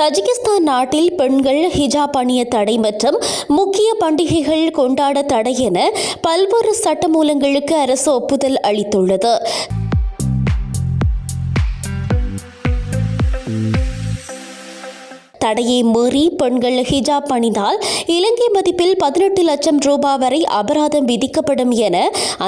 Tajikistan நாட்டில் பெண்கள் ஹிஜாப் அணிய தடை மற்றும் முக்கிய பண்டிகைகள் கொண்டாட தடை என பல்வேறு சட்டமூலங்களுக்கு அரசு ஒப்புதல் அளித்துள்ளது. தடையை மீறி பெண்கள் ஹிஜாப் அணிந்தால் இலங்கை மதிப்பில் பதினெட்டு லட்சம் ரூபாய் வரை அபராதம் விதிக்கப்படும் என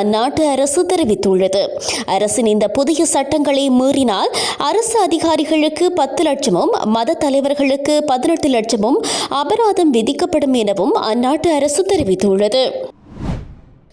அந்நாட்டு அரசு தெரிவித்துள்ளது. அரசின் இந்த புதிய சட்டங்களை மீறினால் அரசு அதிகாரிகளுக்கு பத்து லட்சமும் மத தலைவர்களுக்கு பதினெட்டு லட்சமும் அபராதம் விதிக்கப்படும் எனவும் அந்நாட்டு அரசு தெரிவித்துள்ளது.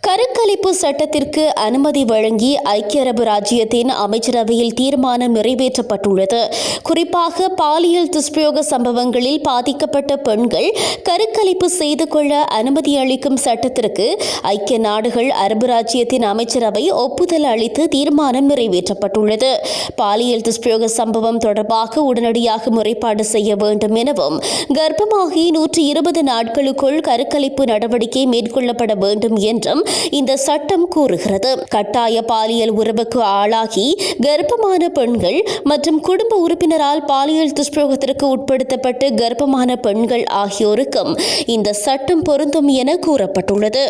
கருக்கலைப்பு சட்டத்திற்கு அனுமதி வழங்கி ஐக்கிய அரபு ராஜ்யத்தின் அமைச்சரவையில் தீர்மானம் நிறைவேற்றப்பட்டுள்ளது. குறிப்பாக பாலியல் துஷ்பிரயோக சம்பவங்களில் பாதிக்கப்பட்ட பெண்கள் கருக்கலைப்பு செய்து கொள்ள அனுமதி அளிக்கும் சட்டத்திற்கு ஐக்கிய நாடுகள் அரபு ராஜ்யத்தின் அமைச்சரவை ஒப்புதல் அளித்து தீர்மானம் நிறைவேற்றப்பட்டுள்ளது. பாலியல் துஷ்பிரயோக சம்பவம் தொடர்பாக உடனடியாக முறைப்பாடு செய்ய வேண்டும் எனவும் கர்ப்பமாகி நூற்றி இருபது நாட்களுக்குள் கருக்கலைப்பு நடவடிக்கை மேற்கொள்ளப்பட வேண்டும் என்றும் இந்த சட்டம் கூறுகிறது. கட்டாய பாலியல் உறவுக்கு ஆளாகி கர்ப்பமான பெண்கள் மற்றும் குடும்ப உறுப்பினரால் பாலியல் துஷ்பிரயோகத்திற்கு உட்படுத்தப்பட்டு கர்ப்பமான பெண்கள் ஆகியோருக்கும் இந்த சட்டம் பொருந்தும் என கூறப்பட்டுள்ளது.